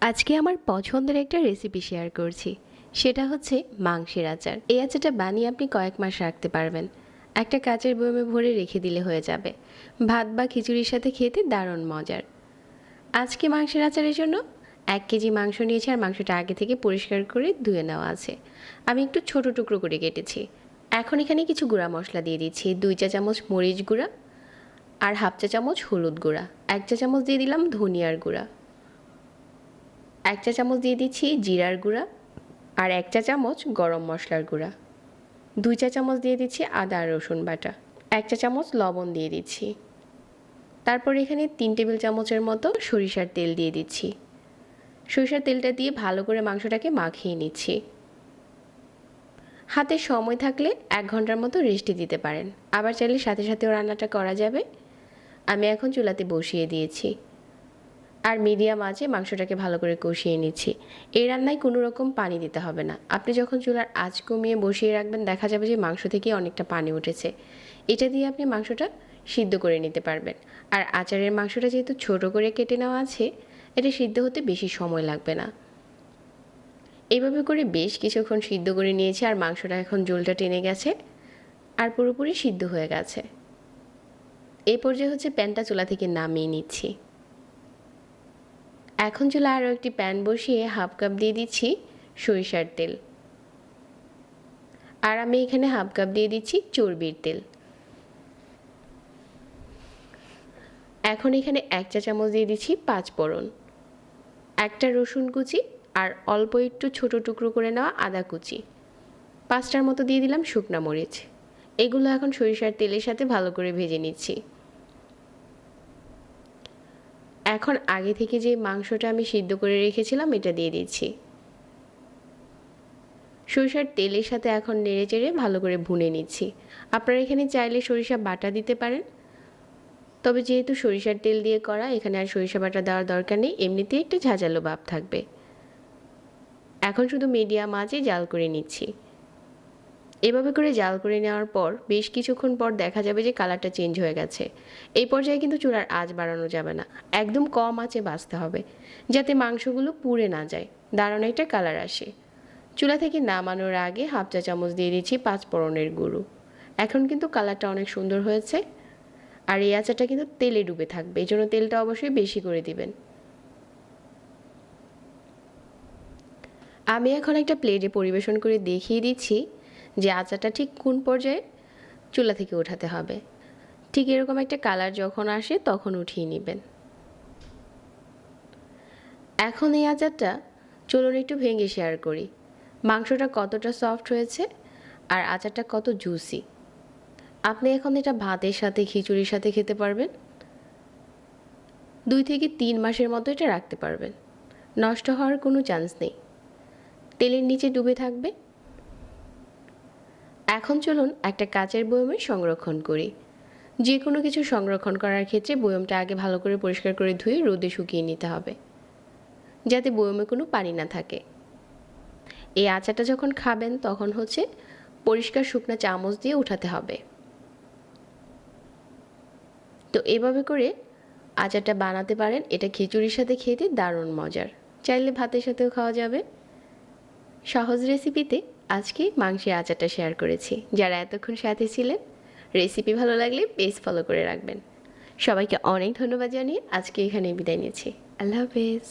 আজকে আমার পছন্দের একটা রেসিপি শেয়ার করছি। সেটা হচ্ছে মাংসের আচার। এই আচারটা বানিয়ে আপনি কয়েক মাস রাখতে পারবেন। একটা কাচের বয়মে ভরে রেখে দিলে হয়ে যাবে। ভাত বা খিচুড়ির সাথে খেতে দারুণ মজার। আজকে মাংসের আচারের জন্য এক কেজি মাংস নিয়েছি আর মাংসটা আগে থেকে পরিষ্কার করে ধুয়ে নেওয়া আছে। আমি একটু ছোট টুকরো করে কেটেছি। এখন এখানে কিছু গুঁড়া মশলা দিয়ে দিচ্ছি। দুই চা চামচ মরিচ গুঁড়া আর হাফ চা চামচ হলুদ গুঁড়া। এক চা চামচ দিয়ে দিলাম ধনিয়ার গুঁড়া। এক চা চামচ দিয়ে দিচ্ছি জিরার গুঁড়া আর এক চা চামচ গরম মশলার গুঁড়া। দুই চা চামচ দিয়ে দিচ্ছি আদা আর রসুন বাটা। এক চা চামচ লবণ দিয়ে দিচ্ছি। তারপর এখানে তিন টেবিল চামচের মতো সরিষার তেল দিয়ে দিচ্ছি। সরিষার তেলটা দিয়ে ভালো করে মাংসটাকে মাখিয়ে নিচ্ছি। হাতে সময় থাকলে এক ঘণ্টার মতো রেস্টে দিতে পারেন। আবার চাইলে সাথে সাথেও রান্নাটা করা যাবে। আমি এখন চুলাতে বসিয়ে দিয়েছি। আর মিডিয়াম আঁচে মাংসটাকে ভালো করে কষিয়ে নিচ্ছি। এই রান্নায় কোনো রকম পানি দিতে হবে না। আপনি যখন চুলার আঁচ কমিয়ে বসিয়ে রাখবেন, দেখা যাবে যে মাংস থেকে অনেকটা পানি উঠেছে। এটা দিয়ে আপনি মাংসটা সিদ্ধ করে নিতে পারবেন। আর আচারের মাংসটা যেহেতু ছোট করে কেটে নেওয়া আছে, এটা সিদ্ধ হতে বেশি সময় লাগবে না। এইভাবে করে বেশ কিছুক্ষণ সিদ্ধ করে নিয়েছি আর মাংসটা এখন জলটা টেনে গেছে আর পুরোপুরি সিদ্ধ হয়ে গেছে। এই পর্যায়ে হচ্ছে প্যানটা চুলা থেকে নামিয়ে নিচ্ছি। এখন চুলা আরও একটি প্যান বসিয়ে হাফ কাপ দিয়ে দিচ্ছি সরিষার তেল। আর আমি এখানে হাফ কাপ দিয়ে দিচ্ছি চর্বির তেল। এখন এখানে এক চা চামচ দিয়ে দিচ্ছি পাঁচ ফোড়ন, একটা রসুন কুচি আর অল্প একটু ছোট টুকরো করে নেওয়া আদা কুচি। পাঁচটার মতো দিয়ে দিলাম শুকনা মরিচ। এগুলো এখন সরিষার তেলের সাথে ভালো করে ভেজে নিচ্ছি। এখন আগে থেকে যে মাংসটা আমি সিদ্ধ করে রেখেছিলাম, এটা দিয়ে দিচ্ছি। সরিষার তেলের সাথে এখন নেড়ে চেড়ে ভালো করে ভুনে নিচ্ছি। আপনারা এখানে চাইলে সরিষা বাটা দিতে পারেন। তবে যেহেতু সরিষার তেল দিয়ে করা, এখানে আর সরিষা বাটা দেওয়ার দরকার নেই। এমনিতেই একটা ঝাঁঝালো ভাব থাকবে। এখন শুধু মিডিয়াম আঁচে জাল করে নিচ্ছি। এভাবে করে জাল করে নেওয়ার পর বেশ কিছুক্ষণ পর দেখা যাবে যে কালারটা চেঞ্জ হয়ে গেছে। এই পর্যায়ে কিন্তু চুলার আঁচ বাড়ানো যাবে না। একদম কম আঁচে বাঁচতে হবে, যাতে মাংসগুলো পুড়ে না যায়। দারুণ একটা কালার আসে। চুলা থেকে নামানোর আগে হাফ চা চামচ দিয়ে দিচ্ছি পাঁচ গুঁড়ো। এখন কিন্তু কালারটা অনেক সুন্দর হয়েছে। আর এই আচারটা কিন্তু তেলে ডুবে থাকবে এই জন্য তেলটা অবশ্যই বেশি করে দিবেন। আমি এখন একটা প্লেটে পরিবেশন করে দেখিয়ে দিচ্ছি। যে আচারটা ঠিক কোন পর্যায়ে চুলা থেকে ওঠাতে হবে। ঠিক এরকম একটা কালার যখন আসে তখন উঠিয়ে নেবেন। এখন এই আচারটা চলুন একটু ভেঙে শেয়ার করি। মাংসটা কতটা সফট হয়েছে আর আচারটা কত জুসি আপনি এখন এটা ভাতের সাথে, খিচুড়ির সাথে খেতে পারবেন। দুই থেকে তিন মাসের মতো এটা রাখতে পারবেন। নষ্ট হওয়ার কোনো চান্স নেই। তেলের নিচে ডুবে থাকবে। এখন চলুন একটা কাচের বয়মে সংরক্ষণ করি। যে কোনো কিছু সংরক্ষণ করার ক্ষেত্রে বয়মটা আগে ভালো করে পরিষ্কার করে ধুয়ে রোদে শুকিয়ে নিতে হবে, যাতে বয়মে কোনো পানি না থাকে। এই আচারটা যখন খাবেন, তখন হচ্ছে পরিষ্কার শুকনো চামচ দিয়ে উঠাতে হবে। তো এভাবে করে আচারটা বানাতে পারেন। এটা খিচুড়ির সাথে খেতে দারুণ মজার। চাইলে ভাতের সাথেও খাওয়া যাবে। সহজ রেসিপিতে আজকে মাংসের আচারটা শেয়ার করেছি। যারা এতক্ষণ সাথে ছিলেন রেসিপি ভালো লাগলে পেজ ফলো করে রাখবেন। সবাইকে অনেক ধন্যবাদ জানিয়ে আজকে এখানে বিদায় নিয়েছি আল্লাহ হাফেজ।